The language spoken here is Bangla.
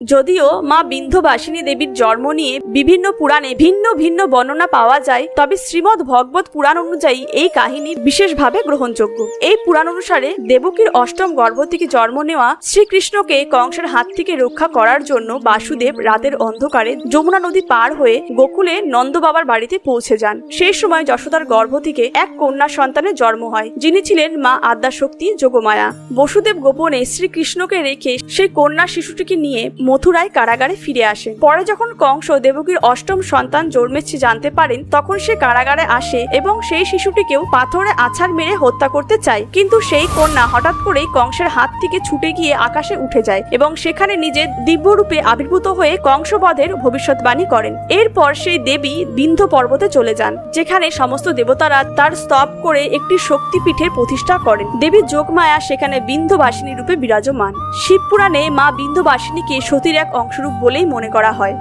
যদিও মা বিন্ধ্যবাসিনী দেবীর জন্ম নিয়ে বিভিন্ন পুরাণে ভিন্ন ভিন্ন বর্ণনা পাওয়া যায়, তবে শ্রীমদ্ ভগবত পুরাণ অনুযায়ী এই কাহিনী বিশেষভাবে গ্রহণযোগ্য। এই পুরাণ অনুসারে দেবকীর অষ্টম গর্ভ থেকে জন্ম নেওয়া শ্রীকৃষ্ণকে কংসের হাত থেকে রক্ষা করার জন্য বাসুদেব রাতের অন্ধকারে যমুনা নদী পার হয়ে গোকুলে নন্দ বাবার বাড়িতে পৌঁছে যান। সেই সময় যশোদার গর্ভ থেকে এক কন্যা সন্তানের জন্ম হয়, যিনি ছিলেন মা আদ্যাশক্তি যোগমায়া। বসুদেব গোপনে শ্রীকৃষ্ণকে রেখে সেই কন্যা শিশুটিকে নিয়ে মথুরায় কারাগারে ফিরে আসেন পরে যখন কংস দেবকীর অষ্টম সন্তান জন্মেছে জানতে পারেন, তখন সে কারাগারে আসে এবং সেই শিশুটিকেও পাথরে আছাড় মেরে হত্যা করতে চায়। কিন্তু সেই কন্যা হঠাৎ করেই কংসের হাত থেকে ছুটে গিয়ে আকাশে উঠে যায় এবং সেখানে নিজের দিব্যরূপে আবির্ভূত হয়ে কংসবধের ভবিষ্যৎবাণী করেন। এরপর সেই দেবী বিন্ধ পর্বতে চলে যান, যেখানে সমস্ত দেবতারা তার স্তব করে একটি শক্তিপীঠের প্রতিষ্ঠা করেন। দেবী যোগমায়া সেখানে বিন্ধ্যবাসিনী রূপে বিরাজমান। শিবপুরাণে মা বিন্ধ্যবাসিনীকে সতীর এক অংশরূপ বলেই মনে করা হয়।